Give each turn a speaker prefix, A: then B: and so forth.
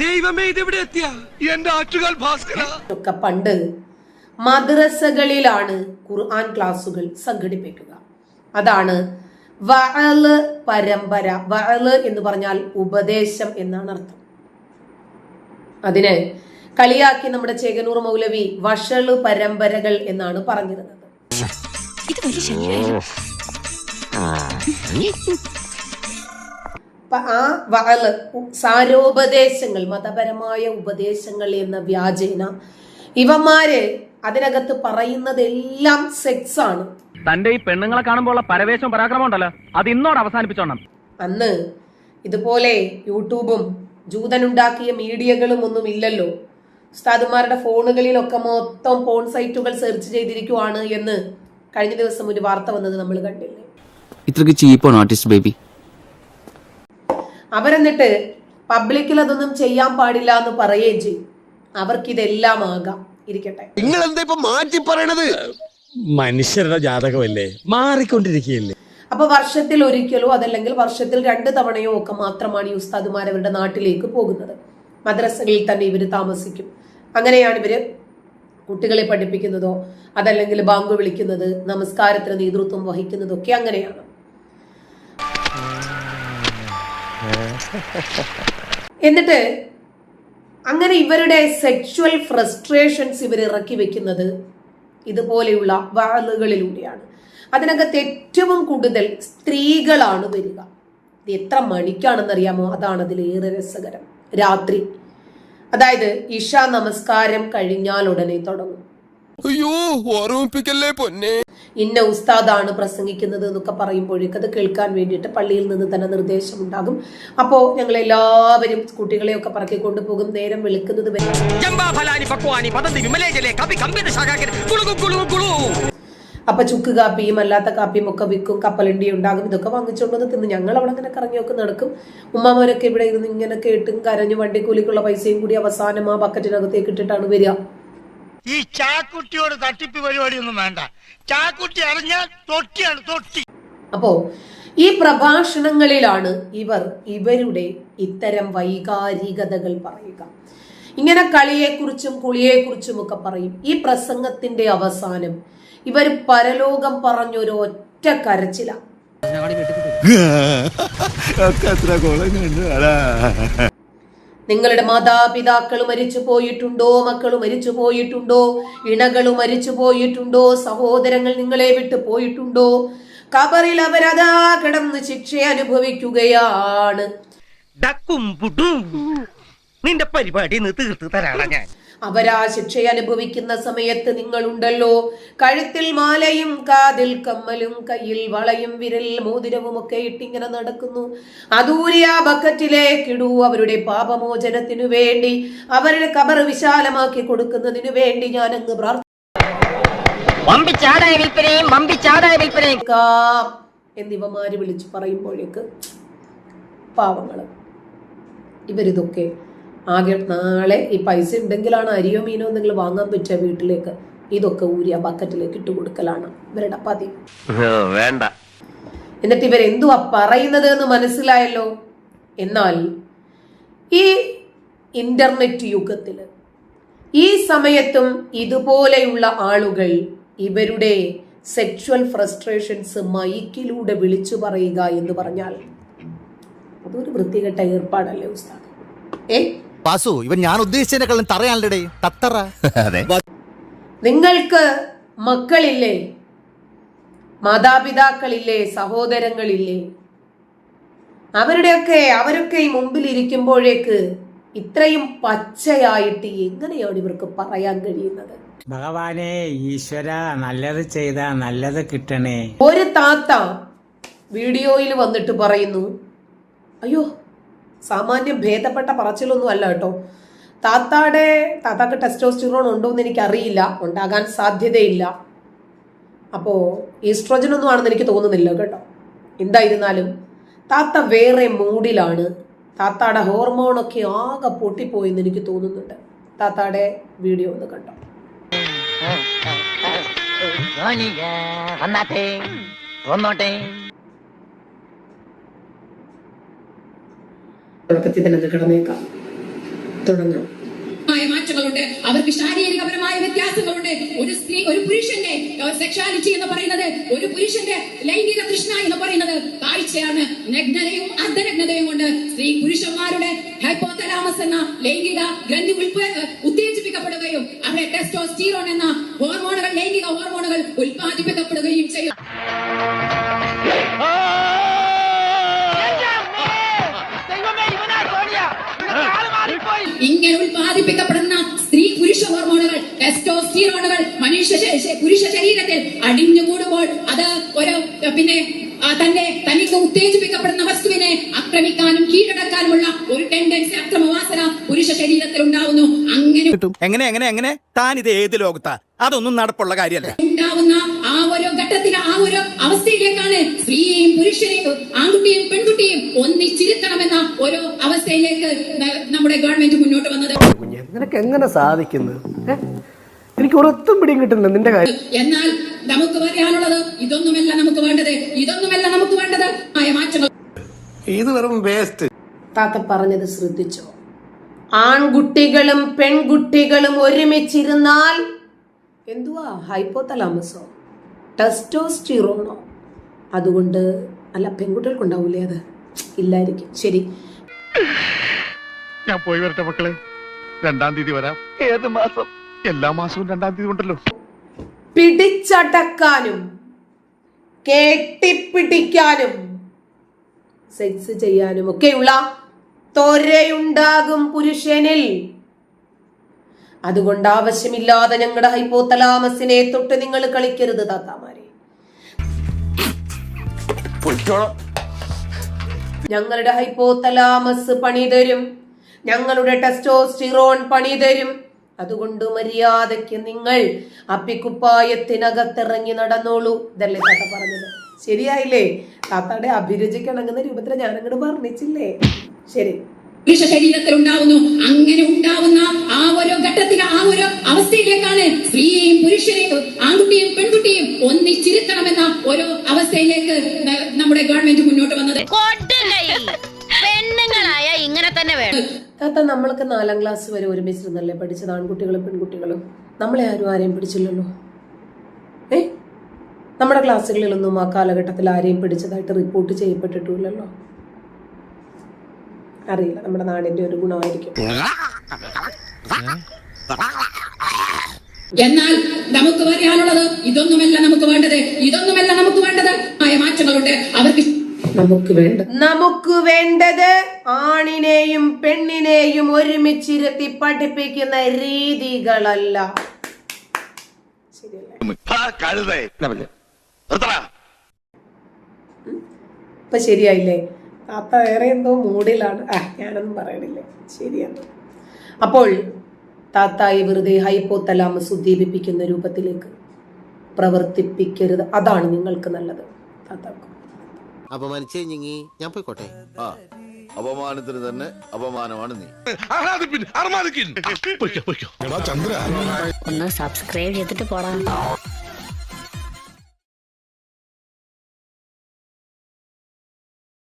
A: ദൈവമേ ഇതെവിടെ എത്തിയ? എന്റെ ആറ്റുകാൽ ഭാസ്കര.
B: ഒക്കെ പണ്ട് മദ്രസകളിലാണ് ഖുർആൻ ക്ലാസുകൾ സംഘടിപ്പിക്കുക. അതാണ് വഅൽ പരമ്പര. വഅൽ എന്ന് പറഞ്ഞാൽ ഉപദേശം എന്നാണ് അർത്ഥം. അതിന് കളിയാക്കി നമ്മുടെ ചേകനൂർ മൗലവി വഷൾ പരമ്പരകൾ എന്നാണ് പറഞ്ഞിരുന്നത്. ആ വഅൽ സാരോപദേശങ്ങൾ മതപരമായ ഉപദേശങ്ങൾ എന്ന വ്യാജേന ഇവന്മാര് അതിനകത്ത് പറയുന്നതെല്ലാം സെക്സ് ആണ്.
C: തന്റെ ഈ പെണ്ണുങ്ങളെ കാണുമ്പോൾ ഉള്ള പരവേശം പരാക്രമം ഉണ്ടല്ലോ. അത് ഇന്നോട് അവസാനിപ്പിച്ചോണം.
B: അന്ന് ഇതുപോലെ യൂട്യൂബും ജൂതനുണ്ടാക്കിയ മീഡിയകളും ഒന്നും ഇല്ലല്ലോ. ഉസ്താദുമാരുടെ ഫോണുകളിലൊക്കെ മൊത്തം ഫോൺ സൈറ്റുകൾ സെർച്ച് ചെയ്തിരിക്കുവാണ് എന്ന് കഴിഞ്ഞ ദിവസം ഒരു വാർത്ത വന്നത് നമ്മൾ കണ്ടില്ലേ?
D: ഇത്രക്ക് ചീപ്പാണ് ആർട്ടിസ്റ്റ് ബേബി
B: അവരെന്നിട്ട് പബ്ലിക്കിൽ അതൊന്നും ചെയ്യാൻ പാടില്ല എന്ന് പറയുകയും ചെയ്യും. അവർക്കിതെല്ലാം ആകാം. ഇരിക്കട്ടെ.
A: നിങ്ങൾ എന്താ ഇപ്പൊ മാറ്റി പറയണത്?
E: മനുഷ്യരുടെ ജാതകമല്ലേ? മാറിക്കൊണ്ടിരിക്കുകയല്ലേ?
B: അപ്പൊ വർഷത്തിൽ ഒരിക്കലോ അതല്ലെങ്കിൽ വർഷത്തിൽ രണ്ട് തവണയോ ഒക്കെ മാത്രമാണ് ഈ ഉസ്താദുമാർ അവരുടെ നാട്ടിലേക്ക് പോകുന്നത്. മദ്രസകളിൽ തന്നെ ഇവർ താമസിക്കും. അങ്ങനെയാണ് ഇവർ കുട്ടികളെ പഠിപ്പിക്കുന്നതോ അതല്ലെങ്കിൽ ബാങ്ക് വിളിക്കുന്നത് നമസ്കാരത്തിന് നേതൃത്വം വഹിക്കുന്നതൊക്കെ അങ്ങനെയാണ്. എന്നിട്ട് അങ്ങനെ ഇവരുടെ സെക്ഷുവൽ ഫ്രസ്ട്രേഷൻസ് ഇവർ ഇറക്കി വെക്കുന്നത് ഇതുപോലെയുള്ള വാളുകളിലൂടെയാണ്. അതിനകത്ത് ഏറ്റവും കൂടുതൽ സ്ത്രീകളാണ് വരിക. ഇത് എത്ര മണിക്കാണെന്നറിയാമോ? അതാണ് അതിലേറെ രസകരം. രാത്രി. അതായത് ഇഷ നമസ്കാരം കഴിഞ്ഞാൽ ഉടനെ തുടങ്ങും.
A: അയ്യോ ഓർമ്മിപ്പിക്കല്ലേ പൊന്നെ?
B: ഇന്ന ഉസ്താദാണ് പ്രസംഗിക്കുന്നത് എന്നൊക്കെ പറയുമ്പോഴേക്ക് അത് കേൾക്കാൻ വേണ്ടിയിട്ട് പള്ളിയിൽ നിന്ന് തന്നെ നിർദ്ദേശം ഉണ്ടാകും അപ്പോ ഞങ്ങൾ എല്ലാവരും കുട്ടികളെയൊക്കെ പറക്കി കൊണ്ടുപോകും. നേരം വെളുക്കുന്നത് അപ്പൊ ചുക്ക് കാപ്പിയും അല്ലാത്ത കാപ്പിയും ഒക്കെ വിൽക്കും കപ്പലണ്ടി ഉണ്ടാകും ഇതൊക്കെ വാങ്ങിച്ചുകൊണ്ട് തിന്ന് ഞങ്ങൾ അവിടെ അങ്ങനെ കറങ്ങിയൊക്കെ നടക്കും. ഉമ്മമാരൊക്കെ ഇവിടെ ഇരുന്ന് ഇങ്ങനെ കേട്ടും കരഞ്ഞു വണ്ടിക്കൂലിക്കുള്ള പൈസയും കൂടി അവസാനം ആ ബക്കറ്റിനകത്തേക്ക് ഇട്ടിട്ടാണ് വരിക.
F: ഈ ചാക്കുട്ടിയോട് തട്ടിപ്പ് പരിപാടിയൊന്നും വേണ്ട. ചാക്കുട്ടി അറിഞ്ഞാൽ തൊട്ടിയാണ് തൊട്ടി.
B: അപ്പോ ഈ പ്രഭാഷണങ്ങളിലാണ് ഇവർ ഇവരുടെ ഇത്തരം വൈകാരികതകൾ പറയുക. ഇങ്ങനെ കളിയെക്കുറിച്ചും കുളിയെക്കുറിച്ചും ഒക്കെ പറയും. ഈ പ്രസംഗത്തിന്റെ അവസാനം ഇവർ പരലോകം പറഞ്ഞൊരു ഒറ്റ കരച്ചില. നിങ്ങളുടെ മാതാപിതാക്കൾ മരിച്ചു പോയിട്ടുണ്ടോ? മക്കൾ മരിച്ചു പോയിട്ടുണ്ടോ? ഇണകൾ മരിച്ചു പോയിട്ടുണ്ടോ? സഹോദരങ്ങൾ നിങ്ങളെ വിട്ടു പോയിട്ടുണ്ടോ? കബറിൽ അവരതാ കിടന്ന് ശിക്ഷ അനുഭവിക്കുകയാണ്.
F: നിന്റെ പരിപാടി തീർത്ത് തരാണ് ഞാൻ.
B: അവരാ ശിക്ഷ അനുഭവിക്കുന്ന സമയത്ത് നിങ്ങളുണ്ടല്ലോ. കഴുത്തിൽ മാലയും കാതിൽ കമ്മലും കയ്യിൽ വളയും വിരൽ മോതിരവും ഒക്കെ ഇട്ടിങ്ങനെ നടക്കുന്നു. അതൂരിയ ബക്കറ്റിലെ ബക്കറ്റിലേക്കിടൂ അവരുടെ പാപമോചനത്തിനു വേണ്ടി അവരുടെ കബർ വിശാലമാക്കി കൊടുക്കുന്നതിനു വേണ്ടി ഞാൻ അങ്ങ് പ്രാർത്ഥിക്കാം എന്നിവമാര് വിളിച്ചു പറയുമ്പോഴേക്ക് പാവങ്ങൾ ഇവരിതൊക്കെ ആകെ നാളെ ഈ പൈസ ഉണ്ടെങ്കിലാണ് അരിയോ മീനോ നിങ്ങൾ വാങ്ങാൻ പറ്റുക വീട്ടിലേക്ക്. ഇതൊക്കെ ഊരിയ ആ ബക്കറ്റിലേക്ക് ഇട്ട് കൊടുക്കലാണ് ഇവരുടെ പതി.
C: വേണ്ട.
B: എന്നിട്ട് ഇവരെന്തുവാ പറയുന്നത് എന്ന് മനസ്സിലായല്ലോ? എന്നാൽ ഈ ഇന്റർനെറ്റ് യുഗത്തിൽ ഈ സമയത്തും ഇതുപോലെയുള്ള ആളുകൾ ഇവരുടെ സെക്ഷുവൽ ഫ്രസ്ട്രേഷൻസ് മൈക്കിലൂടെ വിളിച്ചു പറയുക എന്ന് പറഞ്ഞാൽ അതൊരു വൃത്തികെട്ട ഏർപ്പാടല്ലേ ഉസ്താദ്? ഏ?
G: വാസു ഇവൻ ഞാൻ ഉദ്ദേശിച്ചതിനെക്കാളും തറയാണല്ലേ തത്തറ. അതെ.
B: നിങ്ങൾക്ക് മക്കളില്ലേ? മാതാപിതാക്കളില്ലേ? സഹോദരങ്ങളില്ലേ? അവരുടെയൊക്കെ അവരൊക്കെ ഈ മുമ്പിൽ ഇരിക്കുമ്പോഴേക്ക് ഇത്രയും പച്ചയായിട്ട് എങ്ങനെയാണ് ഇവർക്ക് പറയാൻ കഴിയുന്നത്?
H: ഭഗവാനെ ഈശ്വര നല്ലത് ചെയ്ത നല്ലത് കിട്ടണേ.
B: ഒരു താത്ത വീഡിയോയിൽ വന്നിട്ട് പറയുന്നു അയ്യോ സാമാന്യം ഭേദപ്പെട്ട പറച്ചിലൊന്നും അല്ല കേട്ടോ. താത്താടെ താത്താക്ക് ടെസ്റ്റോസ്റ്റിറോൺ ഉണ്ടോ എന്ന് എനിക്കറിയില്ല. ഉണ്ടാകാൻ സാധ്യതയില്ല. അപ്പോൾ ഈസ്ട്രോജൻ ഒന്നും ആണെന്ന് എനിക്ക് തോന്നുന്നില്ല കേട്ടോ. എന്തായിരുന്നാലും താത്ത വേറെ മൂഡിലാണ്. താത്താടെ ഹോർമോണൊക്കെ ആകെ പൊട്ടിപ്പോയെന്ന് എനിക്ക് തോന്നുന്നുണ്ട്. താത്താടെ വീഡിയോ ഒന്ന് കണ്ടോ.
I: വന്നാട്ടെ വന്നോട്ടെ
B: തുടക്കത്തിൽ തന്നെ കിടന്നേക്കാം. തുടങ്ങാം.
J: മാറ്റങ്ങളുണ്ട് അവർക്ക് ശാരീരികപരമായ വ്യത്യാസങ്ങളുണ്ട്. ഒരു സ്ത്രീ ഒരു പുരുഷന്റെ സെക്ഷാലിറ്റി എന്ന് പറയുന്നത് ഒരു പുരുഷന്റെ ലൈംഗിക തൃഷ്ണ എന്ന് പറയുന്നത് കാഴ്ചയാണ്. നഗ്നതയും അർദ്ധനഗ്നതയും കൊണ്ട് സ്ത്രീ പുരുഷന്മാരുടെ ഹൈപ്പോതലാമസ് എന്ന ലൈംഗിക ഗ്രന്ഥി ഉത്തേജിപ്പിക്കപ്പെടുകയും അവിടെ ടെസ്റ്റോസ്റ്റീറോൺ എന്ന ഹോർമോണുകൾ ലൈംഗിക ഹോർമോണുകൾ ഉൽപ്പാദിപ്പിക്കപ്പെടുകയും ചെയ്യും. ഇങ്ങനെ ഉൽപ്പാദിപ്പിക്കപ്പെടുന്ന സ്ത്രീ പുരുഷ ഹോർമോണുകൾ ടെസ്റ്റോസ്റ്റീറോണുകൾ മനുഷ്യ പുരുഷ ശരീരത്തിൽ അടിഞ്ഞുകൂടുമ്പോൾ അത് ഒരു പിന്നെ തന്നെ തന്റെ തനിക്ക് ഉത്തേജിപ്പിക്കപ്പെടുന്ന വസ്തുവിനെ ആക്രമിക്കാനും കീഴടക്കാനുമുള്ള ഒരു ടെൻഡൻസി അക്രമവാസന പുരുഷ ശരീരത്തിൽ ഉണ്ടാവുന്നു. അങ്ങനെ
G: എങ്ങനെ എങ്ങനെ എങ്ങനെ? താൻ ഇത് ഏത് ലോകത്താ? അതൊന്നും നടപ്പുള്ള കാര്യമല്ല.
J: ഉണ്ടാവുന്ന ആ ഒരു ഘട്ടത്തിൽ ആ ഒരു അവസ്ഥയിലേക്കാണ് സ്ത്രീയെയും പുരുഷനെയും ആൺകുട്ടിയും പെൺകുട്ടിയും ഒന്നിച്ചിരുത്തണമെന്ന ഒരു അവസ്ഥയിലേക്ക് ന- നമ്മുടെ ഗവൺമെന്റ് മുന്നോട്ട് വന്നത്
K: നിനക്ക് എങ്ങനെ സാധിക്കുന്നു എനിക്ക് ഒരൊത്തും പിടിയും കിട്ടുന്നില്ല നിന്റെ കാര്യം.
J: എന്നാൽ നമുക്ക് പറയാനുള്ളത് ഇതൊന്നുമല്ല നമുക്ക് വേണ്ടത്. ഇതൊന്നുമല്ല നമുക്ക് വേണ്ടത്. മാറ്റങ്ങൾ.
A: ഇത് വെറും വേസ്റ്റ്
B: താത്ത പറഞ്ഞത് ശ്രദ്ധിച്ചോ? ആൺകുട്ടികളും പെൺകുട്ടികളും ഒരുമിച്ചിരുന്നാൽ എന്തുവാ ഹൈപ്പോതലാമസോ? ടെസ്റ്റോസ്റ്റിറോണോ? അതുകൊണ്ട് അല്ല പെൺകുട്ടികൾക്കുണ്ടാവൂലേ അത്? ഇല്ലായിരിക്കും. ശരി.
F: ഞാൻ പോയി വരട്ടെ മക്കളെ. രണ്ടാം തീയതി വരാം. ഏത് മാസം? എല്ലാ മാസവും രണ്ടാം തീയതി ഉണ്ടല്ലോ.
B: പിടിച്ചടക്കാനും കെട്ടിപ്പിടിക്കാനും സെക്സ് ചെയ്യാനും ഒക്കെയുള്ള ത്വരയുണ്ടാകും പുരുഷനിൽ. അതുകൊണ്ട് ആവശ്യമില്ലാതെ ഞങ്ങളുടെ ഹൈപ്പോത്തലാമസിനെ തൊട്ട് നിങ്ങൾ കളിക്കരുത് താത്താമാരെ. ഞങ്ങളുടെ ഹൈപ്പോത്തലാമസ് പണി തരും. ഞങ്ങളുടെ ടെസ്റ്റോസ്റ്റിറോൺ പണി തരും അതുകൊണ്ട് മര്യാദയ്ക്ക് നിങ്ങൾ അപ്പിക്കുപ്പായത്തിനകത്തിറങ്ങി നടന്നോളൂ. ഇതല്ലേ താത്ത പറഞ്ഞത്? ശരിയായില്ലേ? താത്തയുടെ അഭിരുചിക്ക് ഇണങ്ങുന്ന രൂപത്തിൽ ഞാൻ അങ്ങോട്ട് പറഞ്ഞിച്ചില്ലേ ശരി.
J: പുരുഷ ശരീരത്തിൽ ഉണ്ടാവുന്നു അങ്ങനെ ഉണ്ടാവുന്ന ആ ഓരോ ഘട്ടത്തിൽ ആ ഓരോ അവസ്ഥയിലേക്കാണ് സ്ത്രീയെയും പുരുഷനെയും ആൺകുട്ടിയും പെൺകുട്ടിയും ഒന്നിച്ചിരുത്തണമെന്ന ഓരോ അവസ്ഥയിലേക്ക് നമ്മുടെ ഗവൺമെന്റ് മുന്നോട്ട് വന്നത്.
I: പെണ്ണുങ്ങളായ ഇങ്ങനെ തന്നെ വേണം.
B: താത്ത നമ്മൾക്ക് നാലാം ക്ലാസ് വരെ ഒരുമിച്ചിരുന്നല്ലേ പഠിച്ചത്? ആൺകുട്ടികളും പെൺകുട്ടികളും. നമ്മളെ ആരും ആരെയും പിടിച്ചില്ലല്ലോ. ഏ? നമ്മുടെ ക്ലാസ്സുകളിലൊന്നും ആ കാലഘട്ടത്തിൽ ആരെയും പിടിച്ചതായിട്ട് റിപ്പോർട്ട് ചെയ്യപ്പെട്ടിട്ടില്ലല്ലോ. അറിയില്ല നമ്മുടെ നാടിന്റെ ഒരു ഗുണമായിരിക്കും.
J: എന്നാൽ നമുക്ക് പറയാനുള്ളത് ഇതൊന്നുമല്ല നമുക്ക് വേണ്ടത്. ഇതൊന്നുമല്ല നമുക്ക് വേണ്ടത് ആയ മാറ്റങ്ങളുണ്ട് അവർക്ക്
B: നമുക്ക് വേണ്ട. നമുക്ക് വേണ്ടത് ആണിനെയും പെണ്ണിനെയും ഒരുമിച്ചിരുത്തി പഠിപ്പിക്കുന്ന രീതികളല്ല. ശരിയല്ലേ? ഇപ്പൊ ശരിയായില്ലേ? താത്ത വേറെ എന്തോ മൂഡിലാണ്. ആ ഞാനൊന്നും പറയണില്ലേ. ശരിയാണ് അപ്പോൾ താത്തായി വെറുതെ ഹൈപ്പോ തലാമസ് ഉദ്ദീപിപ്പിക്കുന്ന രൂപത്തിലേക്ക് പ്രവർത്തിപ്പിക്കരുത്. അതാണ് നിങ്ങൾക്ക് നല്ലത് താത്താക്ക്.
G: അപമാനിച്ചേ ഞങ്ങി. ഞാൻ പോയിക്കോട്ടെ.
A: അപമാനത്തിന് തന്നെ അപമാനമാണ് നീ.
I: ഒന്ന് സബ്സ്ക്രൈബ് ചെയ്തിട്ട് പോടാ.